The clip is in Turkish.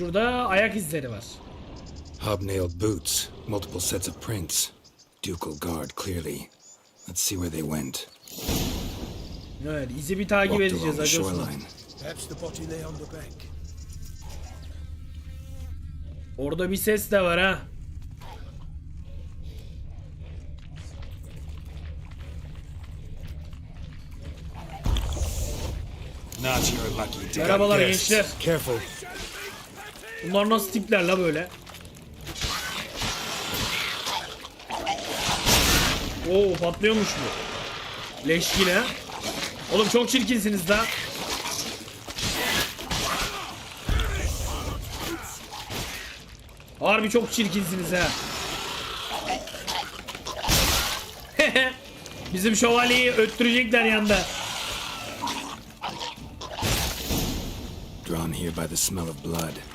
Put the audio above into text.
Şurada ayak izleri var. Hobnailed boots, multiple sets of prints. Ducal guard, clearly. Let's see where they went. Evet izi bir takip Walked edeceğiz shoreline. Perhaps the body lay on the bank. Orada bir ses de var ha. Not your lucky day. Merhabalar gençler. Careful. Bunlar nasıl tipler la böyle? Oo patlıyormuş bu. Leş yine. Oğlum çok çirkinsiniz la. Harbi çok çirkinsiniz ha. Bizim şövalyeyi öttürecekler yanda. Drawn here by the smell of blood.